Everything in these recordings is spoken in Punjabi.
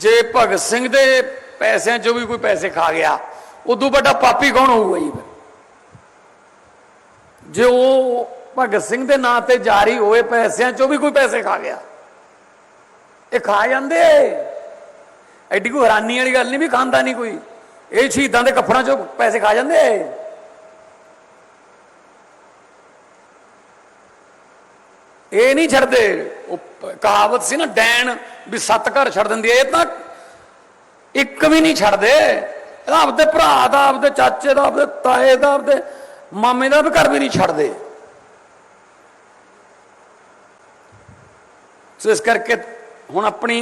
ਜੇ ਭਗਤ ਸਿੰਘ ਦੇ ਪੈਸਿਆਂ ਚੋਂ ਵੀ ਕੋਈ ਪੈਸੇ ਖਾ ਗਿਆ, ਉਦੋਂ ਵੱਡਾ ਪਾਪੀ ਕੌਣ ਹੋਊਗਾ ਜੀ ਜੇ ਉਹ ਭਗਤ ਸਿੰਘ ਦੇ ਨਾਂ ਤੇ ਜਾਰੀ ਹੋਏ ਪੈਸਿਆਂ ਚੋਂ ਵੀ ਕੋਈ ਪੈਸੇ ਖਾ ਗਿਆ, ਇਹ ਖਾ ਜਾਂਦੇ। ਐਡੀ ਕੋਈ ਹੈਰਾਨੀ ਵਾਲੀ ਗੱਲ ਨਹੀਂ ਵੀ ਖਾਂਦਾ ਨਹੀਂ ਕੋਈ। ਇਹ ਸ਼ਹੀਦਾਂ ਦੇ ਕੱਫੜਾਂ ਚੋਂ ਪੈਸੇ ਖਾ ਜਾਂਦੇ। ਇਹ ਨਹੀਂ ਛੱਡਦੇ। ਉਹ ਕਹਾਵਤ ਸੀ ਨਾ, ਡੈਣ ਵੀ ਸੱਤ ਘਰ ਛੱਡ ਦਿੰਦੀ ਇਹ ਤਾਂ ਇੱਕ ਵੀ ਨਹੀਂ ਛੱਡਦੇ। ਇਹਦਾ ਆਪਦੇ ਭਰਾ ਦਾ, ਆਪਦੇ ਚਾਚੇ ਦਾ, ਆਪਦੇ ਤਾਏ ਦਾ, ਆਪਦੇ ਮਾਮੇ ਦਾ ਵੀ ਘਰ ਵੀ ਨਹੀਂ ਛੱਡਦੇ। ਸੋ ਇਸ ਕਰਕੇ ਹੁਣ ਆਪਣੀ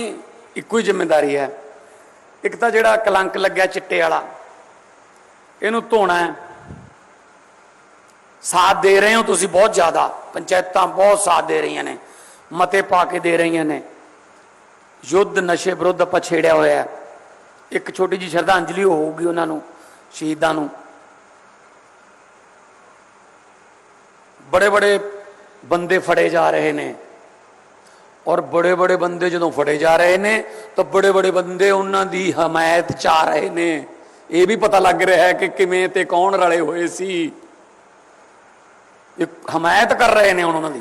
ਇੱਕੋ ਹੀ ਜ਼ਿੰਮੇਵਾਰੀ ਹੈ। ਇੱਕ ਤਾਂ ਜਿਹੜਾ ਕਲੰਕ ਲੱਗਿਆ ਚਿੱਟੇ ਵਾਲਾ, ਇਹਨੂੰ ਧੋਣਾ ਹੈ। ਸਾਥ ਦੇ ਰਹੇ ਹੋ ਤੁਸੀਂ ਬਹੁਤ ਜ਼ਿਆਦਾ। ਪੰਚਾਇਤਾਂ ਬਹੁਤ ਸਾਥ ਦੇ ਰਹੀਆਂ ਨੇ, ਮਤੇ ਪਾ ਕੇ ਦੇ ਰਹੀਆਂ ਨੇ। ਯੁੱਧ ਨਸ਼ੇ ਵਿਰੁੱਧ ਆਪਾਂ ਛੇੜਿਆ ਹੋਇਆ ਹੈ। ਇੱਕ ਛੋਟੀ ਜੀ ਸ਼ਰਧਾਂਜਲੀ ਹੋਊਗੀ ਉਹਨਾਂ ਨੂੰ, ਸ਼ਹੀਦਾਂ ਨੂੰ। ਬੜੇ ਬੜੇ ਬੰਦੇ ਫੜੇ ਜਾ ਰਹੇ ਨੇ। ਔਰ ਬੜੇ ਬੜੇ ਬੰਦੇ ਜਦੋਂ ਫੜੇ ਜਾ ਰਹੇ ਨੇ, ਤਾਂ ਬੜੇ ਬੜੇ ਬੰਦੇ ਉਹਨਾਂ ਦੀ ਹਮਾਇਤ ਚ ਰਹੇ ਨੇ। ਇਹ ਵੀ ਪਤਾ ਲੱਗ ਰਿਹਾ ਹੈ ਕਿ ਕਿਵੇਂ ਤੇ ਕੌਣ ਰਲੇ ਹੋਏ ਸੀ। ਇਹ ਹਮਾਇਤ ਕਰ ਰਹੇ ਨੇ ਹੁਣ ਉਹਨਾਂ ਦੀ।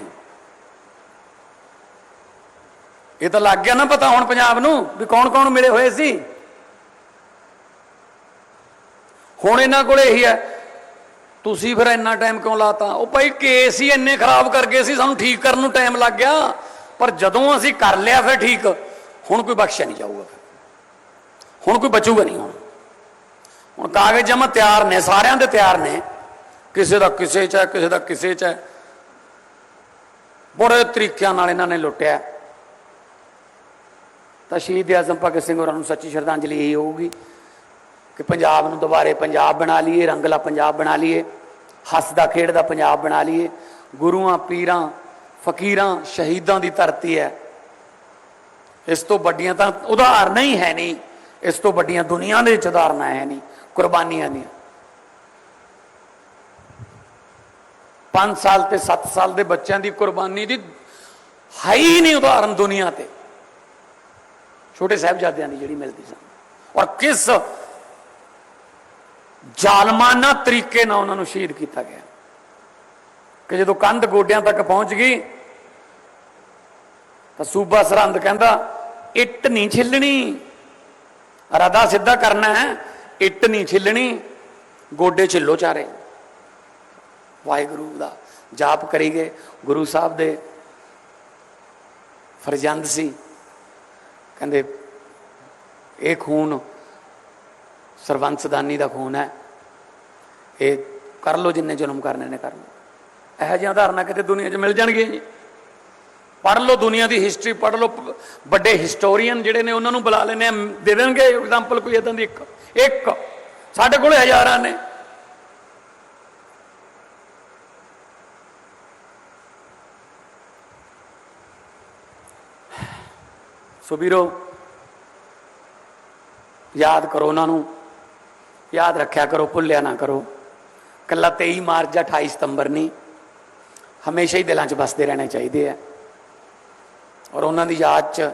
ਇਹ ਤਾਂ ਲੱਗ ਗਿਆ ਨਾ ਪਤਾ ਹੁਣ ਪੰਜਾਬ ਨੂੰ ਵੀ ਕੌਣ ਕੌਣ ਮਿਲੇ ਹੋਏ ਸੀ। ਹੁਣ ਇਹਨਾਂ ਕੋਲ ਇਹੀ ਹੈ, ਤੁਸੀਂ ਫਿਰ ਇੰਨਾ ਟਾਈਮ ਕਿਉਂ ਲਾਤਾ? ਉਹ ਭਾਈ ਕੇਸ ਹੀ ਇੰਨੇ ਖਰਾਬ ਕਰ ਗਏ ਸੀ, ਸਾਨੂੰ ਠੀਕ ਕਰਨ ਨੂੰ ਟਾਈਮ ਲੱਗ ਗਿਆ। ਪਰ ਜਦੋਂ ਅਸੀਂ ਕਰ ਲਿਆ ਫਿਰ ਠੀਕ, ਹੁਣ ਕੋਈ ਬਖਸ਼ਿਆ ਨਹੀਂ ਜਾਊਗਾ ਫਿਰ। ਹੁਣ ਕੋਈ ਬਚੂਗਾ ਨਹੀਂ ਹੁਣ। ਹੁਣ ਕਾਗਜ਼ ਜਮਾ ਤਿਆਰ ਨੇ, ਸਾਰਿਆਂ ਦੇ ਤਿਆਰ ਨੇ। ਕਿਸੇ ਦਾ ਕਿਸੇ ਚ ਹੈ, ਕਿਸੇ ਦਾ ਕਿਸੇ ਚ ਹੈ। ਬੜੇ ਤਰੀਕਿਆਂ ਨਾਲ ਇਹਨਾਂ ਨੇ ਲੁੱਟਿਆ। ਤਾਂ ਸ਼ਹੀਦ ਆਜ਼ਮ ਭਗਤ ਸਿੰਘ ਹੋਰਾਂ ਨੂੰ ਸੱਚੀ ਸ਼ਰਧਾਂਜਲੀ ਇਹ ਹੋਊਗੀ ਕਿ ਪੰਜਾਬ ਨੂੰ ਦੁਬਾਰੇ ਪੰਜਾਬ ਬਣਾ ਲਈਏ, ਰੰਗਲਾ ਪੰਜਾਬ ਬਣਾ ਲਈਏ, ਹੱਸਦਾ ਖੇਡਦਾ ਪੰਜਾਬ ਬਣਾ ਲਈਏ। ਗੁਰੂਆਂ, ਪੀਰਾਂ, ਫਕੀਰਾਂ, ਸ਼ਹੀਦਾਂ ਦੀ ਧਰਤੀ ਹੈ। ਇਸ ਤੋਂ ਵੱਡੀਆਂ ਤਾਂ ਉਦਾਹਰਨਾਂ ਹੀ ਹੈ ਨਹੀਂ। ਇਸ ਤੋਂ ਵੱਡੀਆਂ ਦੁਨੀਆ ਦੇ ਵਿੱਚ ਉਦਾਹਰਨਾਂ ਹੈ ਨਹੀਂ, ਕੁਰਬਾਨੀਆਂ ਦੀਆਂ। 5 ਸਾਲ ਤੇ 7 ਸਾਲ ਦੇ ਬੱਚਿਆਂ ਦੀ ਕੁਰਬਾਨੀ ਦੀ ਹੈ ਹੀ ਨਹੀਂ ਉਦਾਹਰਨ ਦੁਨੀਆ ਤੇ। ਛੋਟੇ ਸਾਹਿਬਜ਼ਾਦਿਆਂ ਦੀ ਜਿਹੜੀ ਮਿਲਦੀ ਸਨ ਔਰ ਕਿਸ ਜ਼ਾਲਮਾਨਾ ਤਰੀਕੇ ਨਾਲ ਉਹਨਾਂ ਨੂੰ ਸ਼ਹੀਦ ਕੀਤਾ ਗਿਆ। ਕਿ ਜਦੋਂ ਕੰਧ ਗੋਡਿਆਂ ਤੱਕ ਪਹੁੰਚ ਗਈ, ਤਾਂ ਸੂਬਾ ਸਰਹੰਦ ਕਹਿੰਦਾ, ਇੱਟ ਨਹੀਂ ਛਿੱਲਣੀ। ਰਦਾ ਸਿੱਧਾ ਕਰਨਾ ਹੈ, ਇੱਟ ਨਹੀਂ ਛਿੱਲਣੀ, ਗੋਡੇ ਛਿੱਲੋ ਚਾਰੇ। ਵਾਹਿਗੁਰੂ ਦਾ ਜਾਪ ਕਰੀ ਗਏ। ਗੁਰੂ ਸਾਹਿਬ ਦੇ ਫਰਜ਼ੰਦ ਸੀ। ਕਹਿੰਦੇ, ਇਹ ਖੂਨ ਸਰਵੰਸਦਾਨੀ ਦਾ ਖੂਨ ਹੈ। ਇਹ ਕਰ ਲੋ ਜਿੰਨੇ ਜਨਮ ਕਰਨੇ ਨੇ ਕਰ ਲੋ ਇਹੋ ਜਿਹੀਆਂ ਉਦਾਹਰਨਾਂ ਕਿਤੇ ਦੁਨੀਆ 'ਚ ਮਿਲ ਜਾਣਗੀਆਂ ਜੀ। ਪੜ੍ਹ ਲਓ ਦੁਨੀਆ ਦੀ ਹਿਸਟਰੀ ਪੜ੍ਹ ਲਓ ਵੱਡੇ ਹਿਸਟੋਰੀਅਨ ਜਿਹੜੇ ਨੇ, ਉਹਨਾਂ ਨੂੰ ਬੁਲਾ ਲੈਣੇ ਆ ਦੇ ਦੇਣਗੇ। ਐਗਜ਼ਾਮਪਲ ਕੋਈ ਇਦਾਂ ਦੀ ਇੱਕ ਇੱਕ। ਸਾਡੇ ਕੋਲ ਹਜ਼ਾਰਾਂ ਨੇ। ਸੋ ਵੀਰੋ, ਯਾਦ ਕਰੋ ਉਹਨਾਂ ਨੂੰ, ਯਾਦ ਰੱਖਿਆ ਕਰੋ, ਭੁੱਲਿਆ ਨਾ ਕਰੋ। ਕੱਲਾ 23 ਮਾਰਚ ਜਾਂ 28 ਸਤੰਬਰ ਨਹੀਂ, ਹਮੇਸ਼ਾ ਹੀ ਦਿਲਾਂ 'ਚ ਵਸਦੇ ਰਹਿਣੇ ਚਾਹੀਦੇ ਆ। ਔਰ ਉਹਨਾਂ ਦੀ ਯਾਦ 'ਚ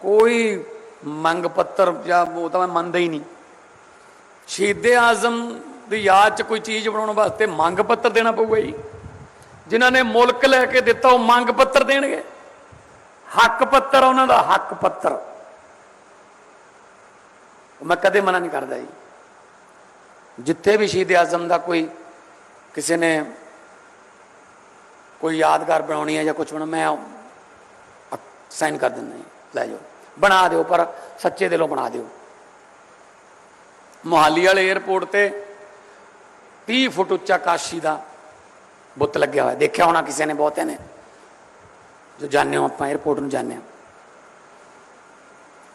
ਕੋਈ ਮੰਗ ਪੱਤਰ ਜਾਂ ਉਹ ਤਾਂ ਮੈਂ ਮੰਨਦਾ ਹੀ ਨਹੀਂ। ਸ਼ਹੀਦੇ ਆਜ਼ਮ ਦੀ ਯਾਦ 'ਚ ਕੋਈ ਚੀਜ਼ ਬਣਾਉਣ ਵਾਸਤੇ ਮੰਗ ਪੱਤਰ ਦੇਣਾ ਪਊਗਾ ਜੀ। ਜਿਨ੍ਹਾਂ ਨੇ ਮੁਲਕ ਲੈ ਕੇ ਦਿੱਤਾ, ਉਹ ਮੰਗ ਪੱਤਰ ਦੇਣਗੇ। ਹੱਕ ਪੱਤਰ, ਉਹਨਾਂ ਦਾ ਹੱਕ ਪੱਤਰ। ਮੈਂ ਕਦੇ ਮਨਾ ਨਹੀਂ ਕਰਦਾ ਜੀ। ਜਿੱਥੇ ਵੀ ਸ਼ਹੀਦ ਆਜ਼ਮ ਦਾ ਕੋਈ ਕਿਸੇ ਨੇ ਕੋਈ ਯਾਦਗਾਰ ਬਣਾਉਣੀ ਹੈ ਜਾਂ ਕੁਝ ਬਣਾ ਮੈਂ ਸਾਈਨ ਕਰ ਦਿੰਦਾ ਜੀ। ਲੈ ਜਾਓ। ਬਣਾ ਦਿਓ, ਪਰ ਸੱਚੇ ਦਿਲੋਂ ਬਣਾ ਦਿਓ। ਮੋਹਾਲੀ ਵਾਲੇ 에ਅਰਪੋਰਟ ਤੇ 30 ਫੁੱਟ ਉੱਚਾ ਕਾਸ਼ੀ ਦਾ ਬੁੱਤ ਲੱਗਿਆ ਹੋਇਆ। ਦੇਖਿਆ ਹੋਣਾ ਕਿਸੇ ਨੇ, ਬਹੁਤੇ ਨੇ। ਜੋ ਜਾਣਦੇ ਹੋ, ਆਪਾਂ 에ਅਰਪੋਰਟ ਨੂੰ ਜਾਣਦੇ ਹਾਂ।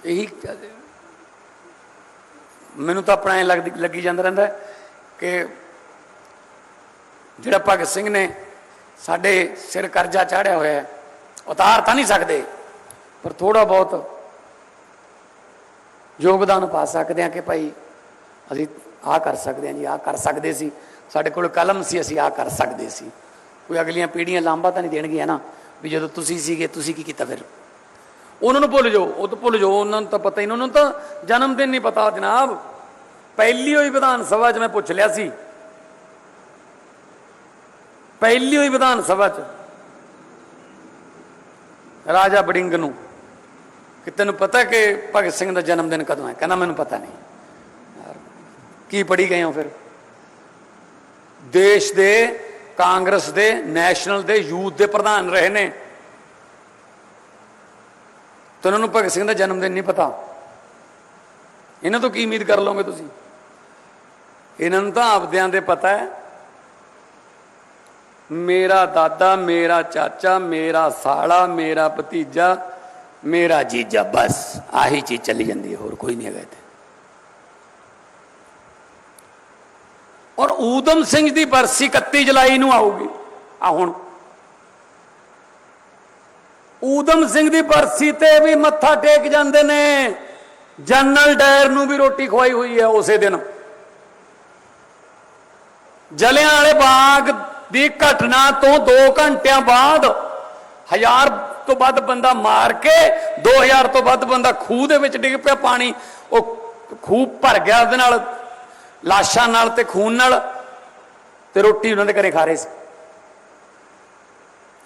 ਇਹੀ ਮੈਨੂੰ ਤਾਂ ਆਪਣਾ ਐ ਲੱਗਦੀ, ਲੱਗੀ ਜਾਂਦਾ ਰਹਿੰਦਾ ਕਿ ਜਿਹੜਾ ਭਗਤ ਸਿੰਘ ਨੇ ਸਾਡੇ ਸਿਰ ਕਰਜ਼ਾ ਚਾੜਿਆ ਹੋਇਆ ਹੈ, ਉਤਾਰ ਤਾਂ ਨਹੀਂ ਸਕਦੇ, ਪਰ ਥੋੜਾ ਬਹੁਤ ਯੋਗਦਾਨ ਪਾ ਸਕਦੇ ਹਾਂ ਕਿ ਭਾਈ ਅਸੀਂ ਆਹ ਕਰ ਸਕਦੇ ਹਾਂ ਜੀ, ਆਹ ਕਰ ਸਕਦੇ ਸੀ। ਸਾਡੇ ਕੋਲ ਕਲਮ ਸੀ, ਅਸੀਂ ਆਹ ਕਰ ਸਕਦੇ ਸੀ। ਕੋਈ ਅਗਲੀਆਂ ਪੀੜ੍ਹੀਆਂ ਲਾਂਭਾ ਤਾਂ ਨਹੀਂ ਦੇਣਗੀਆਂ ਨਾ। ਵੀ ਜਦੋਂ ਤੁਸੀਂ ਸੀਗੇ, ਤੁਸੀਂ ਕੀ ਕੀਤਾ ਫਿਰ? ਉਹਨਾਂ ਨੂੰ ਭੁੱਲ ਜਾਓ, ਉਹ ਤਾਂ ਭੁੱਲ ਜਾਓ, ਉਹਨਾਂ ਨੂੰ ਤਾਂ ਪਤਾ ਹੀ ਨਹੀਂ, ਉਹਨਾਂ ਨੂੰ ਤਾਂ ਜਨਮ ਦਿਨ ਨਹੀਂ ਪਤਾ, ਜਨਾਬ। ਪਹਿਲੀ ਹੋਈ ਵਿਧਾਨ ਸਭਾ 'ਚ ਮੈਂ ਪੁੱਛ ਲਿਆ ਸੀ। ਪਹਿਲੀ ਹੋਈ ਵਿਧਾਨ ਸਭਾ 'ਚ। ਰਾਜਾ ਬੜਿੰਗ ਨੂੰ। ਕਿ ਤੈਨੂੰ ਪਤਾ ਕਿ ਭਗਤ ਸਿੰਘ ਦਾ ਜਨਮ ਦਿਨ ਕਦੋਂ ਹੈ? ਕਹਿੰਦਾ, ਮੈਨੂੰ ਪਤਾ ਨਹੀਂ। ਕੀ ਪੜੀ ਗਏ ਹੋ ਫਿਰ? ਦੇਸ਼ ਦੇ ਕਾਂਗਰਸ ਦੇ, ਨੈਸ਼ਨਲ ਦੇ, ਯੂਥ ਦੇ ਪ੍ਰਧਾਨ ਰਹੇ ਨੇ। ਤੇ ਉਹਨਾਂ ਨੂੰ ਭਗਤ ਸਿੰਘ ਦਾ ਜਨਮ ਦਿਨ ਨਹੀਂ ਪਤਾ। ਇਹਨਾਂ ਤੋਂ ਕੀ ਉਮੀਦ ਕਰ ਲਓਗੇ ਤੁਸੀਂ? ਇਹਨਾਂ ਨੂੰ ਤਾਂ ਆਪਦਿਆਂ ਦੇ ਪਤਾ ਹੈ। ਮੇਰਾ ਦਾਦਾ, ਮੇਰਾ ਚਾਚਾ, ਮੇਰਾ ਸਾਲਾ, ਮੇਰਾ ਭਤੀਜਾ, ਮੇਰਾ ਜੀਜਾ, ਬਸ ਆਹੀ ਚੀਜ਼ ਚੱਲੀ ਜਾਂਦੀ ਹੈ, ਹੋਰ ਕੋਈ ਨਹੀਂ ਹੈਗਾ ਇੱਥੇ। ਔਰ ਊਦਮ ਸਿੰਘ ਦੀ ਬਰਸੀ 31 ਜੁਲਾਈ ਨੂੰ ਆਊਗੀ। ਆ ਹੁਣ। ਊਦਮ ਸਿੰਘ ਦੀ ਬਰਸੀ ਤੇ ਵੀ ਮੱਥਾ ਟੇਕ ਜਾਂਦੇ ਨੇ। ਜਨਰਲ ਡਾਇਰ ਨੂੰ ਵੀ ਰੋਟੀ ਖਵਾਈ ਹੋਈ ਹੈ ਉਸੇ ਦਿਨ। ਜਲਿਆਂ ਵਾਲੇ ਬਾਗ ਦੀ ਘਟਨਾ ਤੋਂ 2 ਘੰਟਿਆਂ ਬਾਅਦ ਹਜ਼ਾਰ ਤੋਂ ਵੱਧ ਬੰਦਾ ਮਾਰ ਕੇ 2000 ਤੋਂ ਵੱਧ ਬੰਦਾ ਖੂਹ ਦੇ ਵਿੱਚ ਡਿੱਗ ਪਿਆ, ਪਾਣੀ ਉਹ ਖੂਹ ਭਰ ਗਿਆ ਉਹਦੇ ਨਾਲ। ਲਾਸ਼ਾਂ ਨਾਲ ਤੇ ਖੂਨ ਨਾਲ ਤੇ ਰੋਟੀ ਉਹਨਾਂ ਦੇ ਘਰੇ ਖਾ ਰਹੇ ਸੀ।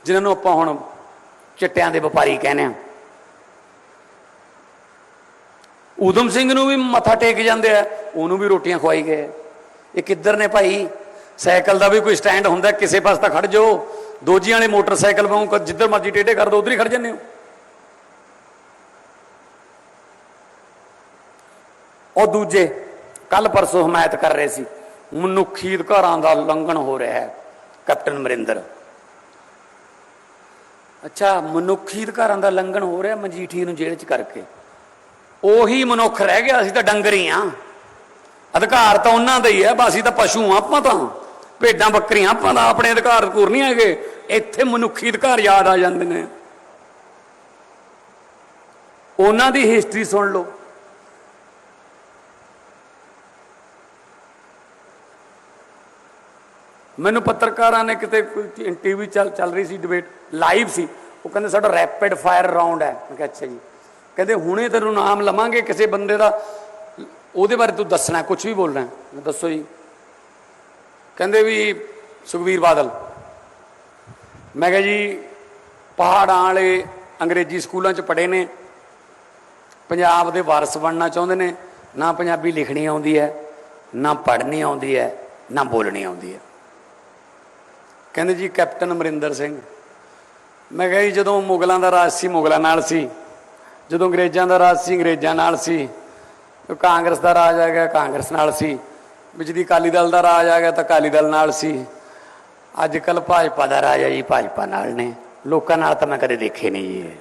ਜਿਨ੍ਹਾਂ ਨੂੰ ਆਪਾਂ ਹੁਣ ਚਿੱਟਿਆਂ ਦੇ ਵਪਾਰੀ ਕਹਿੰਦੇ ਆ ਊਧਮ ਸਿੰਘ ਨੂੰ ਵੀ ਮੱਥਾ ਟੇਕ ਜਾਂਦੇ ਆ, ਉਹਨੂੰ ਵੀ ਰੋਟੀਆਂ ਖਵਾਈ ਗਏ। ਇਹ ਕਿੱਧਰ ਨੇ ਭਾਈ? ਸਾਈਕਲ ਦਾ ਵੀ ਕੋਈ ਸਟੈਂਡ ਹੁੰਦਾ, ਕਿਸੇ ਪਾਸ ਤਾਂ ਖੜ ਜਾਓ। ਦੋਜੀਆਂ ਵਾਲੇ ਮੋਟਰਸਾਈਕਲ ਵਾਂਗੂ ਜਿੱਧਰ ਮਰਜ਼ੀ ਟੇਢੇ ਕਰ ਦੋ, ਉਧਰ ਹੀ ਖੜ ਜੰਨੇ ਹੋ। ਉਹ ਦੂਜੇ ਕੱਲ ਪਰਸੋਂ ਹਮਾਇਤ ਕਰ ਰਹੇ ਸੀ। ਮਨੁੱਖੀ ਅਧਿਕਾਰਾਂ ਦਾ ਉਲੰਘਣ ਹੋ ਰਿਹਾ ਹੈ, ਕੈਪਟਨ ਅਮਰਿੰਦਰ। ਅੱਛਾ ਮਨੁੱਖੀ ਅਧਿਕਾਰਾਂ ਦਾ ਉਲੰਘਣ ਹੋ ਰਿਹਾ ਮਜੀਠੀ ਨੂੰ ਜੇਲ੍ਹ 'ਚ ਕਰਕੇ। ਉਹੀ ਮਨੁੱਖ ਰਹਿ ਗਿਆ, ਅਸੀਂ ਤਾਂ ਡੰਗਰ ਹੀ ਆ। ਅਧਿਕਾਰ ਤਾਂ ਉਹਨਾਂ ਦਾ ਹੀ ਹੈ, ਬਸ ਅਸੀਂ ਤਾਂ ਪਸ਼ੂ ਆ ਆਪਾਂ ਤਾਂ। ਭੇਡਾਂ, ਬੱਕਰੀਆਂ ਆਪਾਂ ਦਾ ਆਪਣੇ ਅਧਿਕਾਰ ਕੂਰ ਨਹੀਂ ਹੈਗੇ। ਇੱਥੇ ਮਨੁੱਖੀ ਅਧਿਕਾਰ ਯਾਦ ਆ ਜਾਂਦੇ ਨੇ। ਉਹਨਾਂ ਦੀ ਹਿਸਟਰੀ ਸੁਣ ਲਓ। ਮੈਨੂੰ ਪੱਤਰਕਾਰਾਂ ਨੇ ਕਿਤੇ ਕੋਈ ਟੀਵੀ ਚੱਲ ਚੱਲ ਰਹੀ ਸੀ ਡਿਬੇਟ ਲਾਈਵ ਸੀ। ਉਹ ਕਹਿੰਦੇ ਸਾਡਾ ਰੈਪਿਡ ਫਾਇਰ ਰਾਉਂਡ ਹੈ। ਮੈਂ ਕਿਹਾ, ਅੱਛਾ ਜੀ। ਕਹਿੰਦੇ, ਹੁਣੇ ਤੈਨੂੰ ਨਾਮ ਲਵਾਂਗੇ ਕਿਸੇ ਬੰਦੇ ਦਾ। ਉਹਦੇ ਬਾਰੇ ਤੂੰ ਦੱਸਣਾ ਕੁਝ ਵੀ ਬੋਲਣਾ ਮੈਂ ਦੱਸੋ ਜੀ। ਕਹਿੰਦੇ ਵੀ ਸੁਖਵੀਰ ਬਾਦਲ, ਮੈਂ ਕਿਹਾ ਜੀ, ਪਹਾੜਾਂ ਵਾਲੇ ਅੰਗਰੇਜ਼ੀ ਸਕੂਲਾਂ 'ਚ ਪੜ੍ਹੇ ਨੇ। ਪੰਜਾਬ ਦੇ ਵਾਰਸ ਬਣਨਾ ਚਾਹੁੰਦੇ ਨੇ। ਨਾ ਪੰਜਾਬੀ ਲਿਖਣੀ ਆਉਂਦੀ ਹੈ, ਨਾ ਪੜ੍ਹਨੀ ਆਉਂਦੀ ਹੈ, ਨਾ ਬੋਲਣੀ ਆਉਂਦੀ ਹੈ। ਕਹਿੰਦੇ ਜੀ, ਕੈਪਟਨ ਅਮਰਿੰਦਰ ਸਿੰਘ। ਮੈਂ ਕਿਹਾ ਜੀ, ਜਦੋਂ ਮੁਗਲਾਂ ਦਾ ਰਾਜ ਸੀ, ਮੁਗਲਾਂ ਨਾਲ ਸੀ। ਜਦੋਂ ਅੰਗਰੇਜ਼ਾਂ ਦਾ ਰਾਜ ਸੀ, ਅੰਗਰੇਜ਼ਾਂ ਨਾਲ ਸੀ। ਕਾਂਗਰਸ ਦਾ ਰਾਜ ਆ ਗਿਆ, ਕਾਂਗਰਸ ਨਾਲ ਸੀ। ਵਿੱਚ ਦੀ ਅਕਾਲੀ ਦਲ ਦਾ ਰਾਜ ਆ ਗਿਆ, ਤਾਂ ਅਕਾਲੀ ਦਲ ਨਾਲ ਸੀ। ਅੱਜ ਕੱਲ ਭਾਜਪਾ ਦਾ ਰਾਜ ਹੈ ਜੀ, ਭਾਜਪਾ ਨਾਲ ਨੇ। ਲੋਕਾਂ ਨਾਲ ਤਾਂ ਮੈਂ ਕਦੇ ਦੇਖੇ ਨਹੀਂ ਜੀ